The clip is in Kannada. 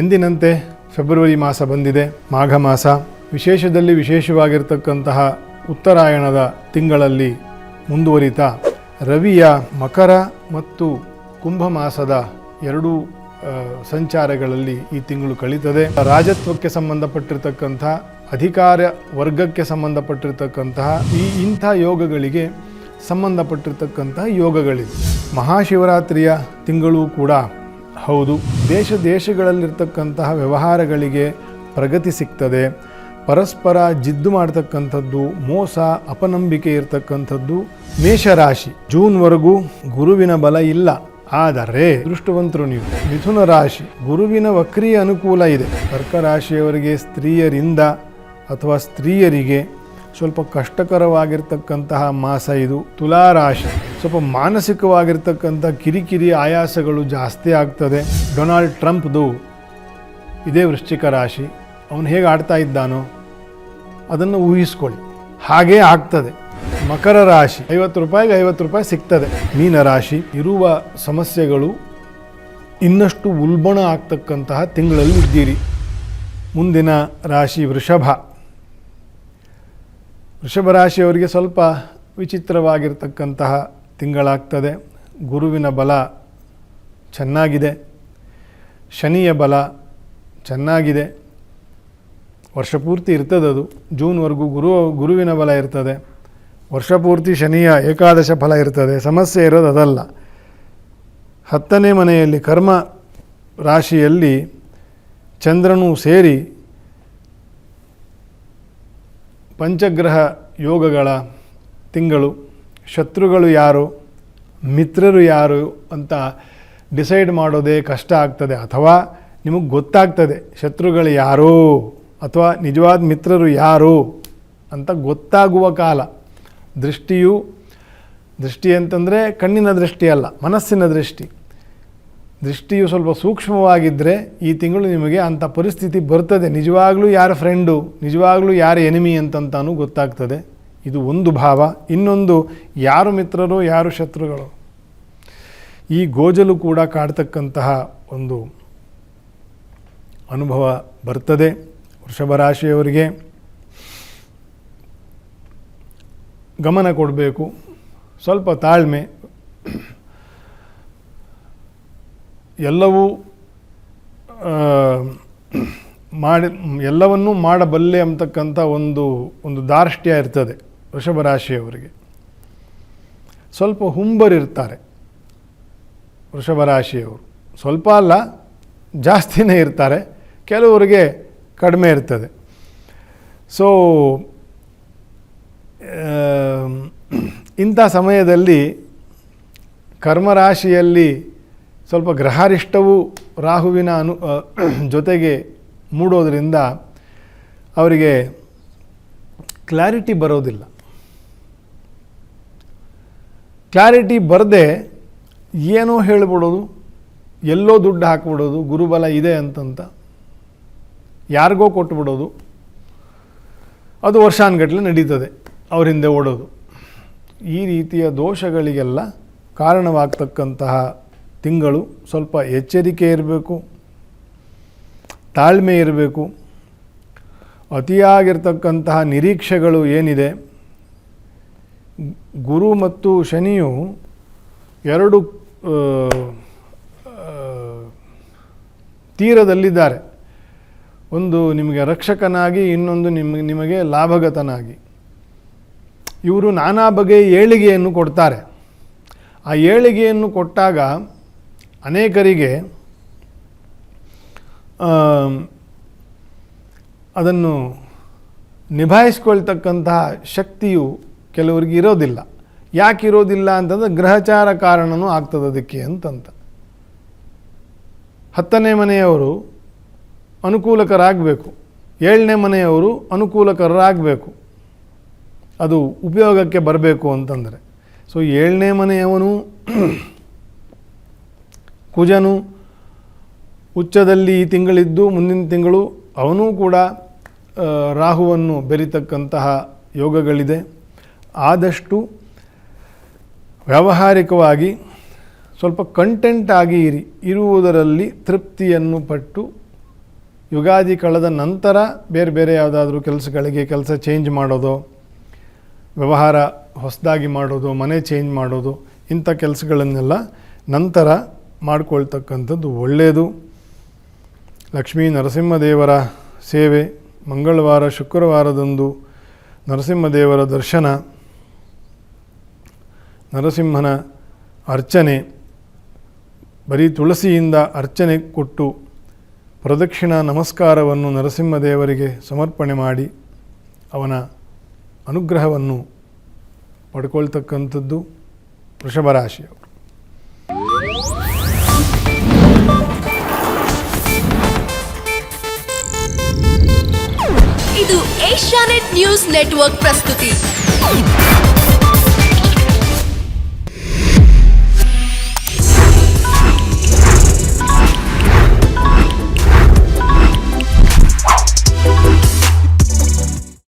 ಎಂದಿನಂತೆ ಫೆಬ್ರವರಿ ಮಾಸ ಬಂದಿದೆ. ಮಾಘ ಮಾಸ. ವಿಶೇಷದಲ್ಲಿ ವಿಶೇಷವಾಗಿರ್ತಕ್ಕಂತಹ ಉತ್ತರಾಯಣದ ತಿಂಗಳಲ್ಲಿ ಮುಂದುವರಿತಾ ರವಿಯ ಮಕರ ಮತ್ತು ಕುಂಭ ಮಾಸದ ಎರಡೂ ಸಂಚಾರಗಳಲ್ಲಿ ಈ ತಿಂಗಳು ಕಳೀತದೆ. ರಾಜತ್ವಕ್ಕೆ ಸಂಬಂಧಪಟ್ಟಿರ್ತಕ್ಕಂಥ, ಅಧಿಕಾರ ವರ್ಗಕ್ಕೆ ಸಂಬಂಧಪಟ್ಟಿರ್ತಕ್ಕಂತಹ ಈ ಇಂಥ ಯೋಗಗಳಿಗೆ ಸಂಬಂಧಪಟ್ಟಿರ್ತಕ್ಕಂತಹ ಯೋಗಗಳಿವೆ. ಮಹಾಶಿವರಾತ್ರಿಯ ತಿಂಗಳು ಕೂಡ ಹೌದು, ದೇಶ ದೇಶಗಳಲ್ಲಿರ್ತಕ್ಕಂತಹ ವ್ಯವಹಾರಗಳಿಗೆ ಪ್ರಗತಿ ಸಿಗ್ತದೆ. ಪರಸ್ಪರ ಜಿದ್ದು ಮಾಡ್ತಕ್ಕಂಥದ್ದು, ಮೋಸ, ಅಪನಂಬಿಕೆ ಇರತಕ್ಕಂಥದ್ದು ಮೇಷರಾಶಿ. ಜೂನ್ವರೆಗೂ ಗುರುವಿನ ಬಲ ಇಲ್ಲ. ಆದರೆ, ದೃಷ್ಟವಂತರು ನೀವು, ಮಿಥುನ ರಾಶಿ, ಗುರುವಿನ ವಕ್ರಿಯ ಅನುಕೂಲ ಇದೆ. ಕರ್ಕ ರಾಶಿಯವರಿಗೆ ಸ್ತ್ರೀಯರಿಂದ ಅಥವಾ ಸ್ತ್ರೀಯರಿಗೆ ಸ್ವಲ್ಪ ಕಷ್ಟಕರವಾಗಿರ್ತಕ್ಕಂತಹ ಮಾಸ ಇದು. ತುಲಾ ರಾಶಿ ಸ್ವಲ್ಪ ಮಾನಸಿಕವಾಗಿರ್ತಕ್ಕಂಥ ಕಿರಿಕಿರಿ ಆಯಾಸಗಳು ಜಾಸ್ತಿ ಆಗ್ತದೆ. ಡೊನಾಲ್ಡ್ ಟ್ರಂಪ್ದು ಇದೇ ವೃಶ್ಚಿಕ ರಾಶಿ. ಅವನು ಹೇಗೆ ಆಡ್ತಾ ಇದ್ದಾನೋ ಅದನ್ನು ಊಹಿಸ್ಕೊಳ್ಳಿ. ಹಾಗೇ ಆಗ್ತದೆ. ಮಕರ ರಾಶಿ. ಐವತ್ತು ರೂಪಾಯಿಗೆ ಐವತ್ತು ರೂಪಾಯಿ ಸಿಗ್ತದೆ. ಮೀನ ರಾಶಿ. ಇರುವ ಸಮಸ್ಯೆಗಳು ಇನ್ನಷ್ಟು ಉಲ್ಬಣ ಆಗ್ತಕ್ಕಂತಹ ತಿಂಗಳಲ್ಲಿ ಇದ್ದೀರಿ. ಮುಂದಿನ ರಾಶಿ ವೃಷಭ. ವೃಷಭ ರಾಶಿಯವರಿಗೆ ಸ್ವಲ್ಪ ವಿಚಿತ್ರವಾಗಿರ್ತಕ್ಕಂತಹ ತಿಂಗಳಾಗ್ತದೆ. ಗುರುವಿನ ಬಲ ಚೆನ್ನಾಗಿದೆ. ಶನಿಯ ಬಲ ಚೆನ್ನಾಗಿದೆ. ವರ್ಷಪೂರ್ತಿ ಇರ್ತದದು ಜೂನ್ವರೆಗೂ ಗುರು, ಗುರುವಿನ ಬಲ ಇರ್ತದೆ. ವರ್ಷಪೂರ್ತಿ ಶನಿಯ ಏಕಾದಶ ಫಲ ಇರ್ತದೆ. ಸಮಸ್ಯೆ ಇರೋದು ಅದಲ್ಲ. ಹತ್ತನೇ ಮನೆಯಲ್ಲಿ ಕರ್ಮ ರಾಶಿಯಲ್ಲಿ ಚಂದ್ರನು ಸೇರಿ ಪಂಚಗ್ರಹ ಯೋಗಗಳ ತಿಂಗಳು. ಶತ್ರುಗಳು ಯಾರು, ಮಿತ್ರರು ಯಾರು ಅಂತ ಡಿಸೈಡ್ ಮಾಡೋದೇ ಕಷ್ಟ ಆಗ್ತದೆ. ಅಥವಾ ನಿಮಗೆ ಗೊತ್ತಾಗ್ತದೆ, ಶತ್ರುಗಳು ಯಾರು ಅಥವಾ ನಿಜವಾದ ಮಿತ್ರರು ಯಾರು ಅಂತ ಗೊತ್ತಾಗುವ ಕಾಲ. ದೃಷ್ಟಿಯು, ದೃಷ್ಟಿ ಅಂತಂದರೆ ಕಣ್ಣಿನ ದೃಷ್ಟಿ ಅಲ್ಲ, ಮನಸ್ಸಿನ ದೃಷ್ಟಿ. ದೃಷ್ಟಿಯು ಸ್ವಲ್ಪ ಸೂಕ್ಷ್ಮವಾಗಿದ್ದರೆ ಈ ತಿಂಗಳು ನಿಮಗೆ ಅಂಥ ಪರಿಸ್ಥಿತಿ ಬರ್ತದೆ. ನಿಜವಾಗ್ಲೂ ಯಾರ ಫ್ರೆಂಡು ನಿಜವಾಗಲೂ ಯಾರ ಎನಿಮಿ ಅಂತಂತಾನು ಗೊತ್ತಾಗ್ತದೆ. ಇದು ಒಂದು ಭಾವ. ಇನ್ನೊಂದು ಯಾರು ಮಿತ್ರರು, ಯಾರು ಶತ್ರುಗಳು. ಈ ಗೋಜಲು ಕೂಡ ಕಾಡ್ತಕ್ಕಂತಹ ಒಂದು ಅನುಭವ ಬರ್ತದೆ ವೃಷಭ ರಾಶಿಯವರಿಗೆ. ಗಮನ ಕೊಡಬೇಕು. ಸ್ವಲ್ಪ ತಾಳ್ಮೆ. ಎಲ್ಲವೂ ಮಾಡಿ, ಎಲ್ಲವನ್ನೂ ಮಾಡಬಲ್ಲೆ ಅಂತಕ್ಕಂಥ ಒಂದು ಒಂದು ದಾರ್ಷ್ಟ್ಯ ಇರ್ತದೆ. ವೃಷಭ ರಾಶಿಯವರಿಗೆ ಸ್ವಲ್ಪ ಹುಂಬರಿರ್ತಾರೆ ವೃಷಭ ರಾಶಿಯವರು ಸ್ವಲ್ಪ ಅಲ್ಲ, ಜಾಸ್ತಿನೇ ಇರ್ತಾರೆ, ಕೆಲವರಿಗೆ ಕಡಿಮೆ ಇರ್ತದೆ. ಸೊ ಇಂಥ ಸಮಯದಲ್ಲಿ ಕರ್ಮರಾಶಿಯಲ್ಲಿ ಸ್ವಲ್ಪ ಗ್ರಹಾರಿಷ್ಟವು ರಾಹುವಿನ ಅನು ಜೊತೆಗೆ ಮೂಡೋದರಿಂದ ಅವರಿಗೆ ಕ್ಲಾರಿಟಿ ಬರೋದಿಲ್ಲ. ಕ್ಲಾರಿಟಿ ಬರದೆ ಏನೋ ಹೇಳ್ಬಿಡೋದು, ಎಲ್ಲೋ ದುಡ್ಡು ಹಾಕ್ಬಿಡೋದು, ಗುರುಬಲ ಇದೆ ಅಂತಂತ ಯಾರಿಗೋ ಕೊಟ್ಬಿಡೋದು, ಅದು ವರ್ಷಾನ್ಗಟ್ಟಲೆ ನಡೀತದೆ ಅವ್ರ ಹಿಂದೆ ಓಡೋದು. ಈ ರೀತಿಯ ದೋಷಗಳಿಗೆಲ್ಲ ಕಾರಣವಾಗ್ತಕ್ಕಂತಹ ತಿಂಗಳು ಸ್ವಲ್ಪ ಎಚ್ಚರಿಕೆ ಇರಬೇಕು, ತಾಳ್ಮೆ ಇರಬೇಕು. ಅತಿಯಾಗಿರ್ತಕ್ಕಂತಹ ನಿರೀಕ್ಷೆಗಳು ಏನಿದೆ ಗುರು ಮತ್ತು ಶನಿಯು ಎರಡು ತೀರದಲ್ಲಿದ್ದಾರೆ. ಒಂದು ನಿಮಗೆ ರಕ್ಷಕನಾಗಿ, ಇನ್ನೊಂದು ನಿಮಗೆ ನಿಮಗೆ ಲಾಭಗತನಾಗಿ. ಇವರು ನಾನಾ ಬಗೆಯ ಏಳಿಗೆಯನ್ನು ಕೊಡ್ತಾರೆ. ಆ ಏಳಿಗೆಯನ್ನು ಕೊಟ್ಟಾಗ ಅನೇಕರಿಗೆ ಅದನ್ನು ನಿಭಾಯಿಸ್ಕೊಳ್ತಕ್ಕಂತಹ ಶಕ್ತಿಯು ಕೆಲವರಿಗೆ ಇರೋದಿಲ್ಲ. ಯಾಕೆ ಇರೋದಿಲ್ಲ ಅಂತಂದ್ರೆ ಗ್ರಹಚಾರ ಕಾರಣನೂ ಆಗ್ತದೆ ಅದಕ್ಕೆ ಅಂತಂತ. ಹತ್ತನೇ ಮನೆಯವರು ಅನುಕೂಲಕರಾಗಬೇಕು. ಏಳನೇ ಮನೆಯವರು ಅನುಕೂಲಕರಾಗಬೇಕು ಅದು ಉಪಯೋಗಕ್ಕೆ ಬರಬೇಕು ಅಂತಂದರೆ. ಸೊ ಏಳನೇ ಮನೆಯವನು ಕುಜನು ಉಚ್ಚದಲ್ಲಿ ಈ ತಿಂಗಳಿದ್ದು ಮುಂದಿನ ತಿಂಗಳು ಅವನೂ ಕೂಡ ರಾಹುವನ್ನು ಬೆರಿತಕ್ಕಂತಹ ಯೋಗಗಳಿದೆ. ಆದಷ್ಟು ವ್ಯಾವಹಾರಿಕವಾಗಿ ಸ್ವಲ್ಪ ಕಂಟೆಂಟ್ ಆಗಿ ಇರಿ, ಇರುವುದರಲ್ಲಿ ತೃಪ್ತಿಯನ್ನು ಪಟ್ಟು ಯುಗಾದಿ ಕಳೆದ ನಂತರ ಬೇರೆ ಬೇರೆ ಯಾವುದಾದ್ರೂ ಕೆಲಸಗಳಿಗೆ ಕೆಲಸ ಚೇಂಜ್ ಮಾಡೋದು, ವ್ಯವಹಾರ ಹೊಸದಾಗಿ ಮಾಡೋದು, ಮನೆ ಚೇಂಜ್ ಮಾಡೋದು, ಇಂಥ ಕೆಲಸಗಳನ್ನೆಲ್ಲ ನಂತರ ಮಾಡಿಕೊಳ್ತಕ್ಕಂಥದ್ದು ಒಳ್ಳೆಯದು ಲಕ್ಷ್ಮೀ ನರಸಿಂಹದೇವರ ಸೇವೆ, ಮಂಗಳವಾರ, ಶುಕ್ರವಾರದಂದು ನರಸಿಂಹದೇವರ ದರ್ಶನ. ನರಸಿಂಹನ ಅರ್ಚನೆ, ಬರೀ ತುಳಸಿಯಿಂದ ಅರ್ಚನೆ ಕೊಟ್ಟು ಪ್ರದಕ್ಷಿಣ ನಮಸ್ಕಾರವನ್ನು ನರಸಿಂಹದೇವರಿಗೆ ಸಮರ್ಪಣೆ ಮಾಡಿ ಅವನ ಅನುಗ್ರಹವನ್ನು ಪಡ್ಕೊಳ್ತಕ್ಕಂಥದ್ದು ವೃಷಭ ರಾಶಿಯವರು ಇದು ಏಷ್ಯಾನೆಟ್ ನ್ಯೂಸ್ ನೆಟ್ವರ್ಕ್ ಪ್ರಸ್ತುತಿ.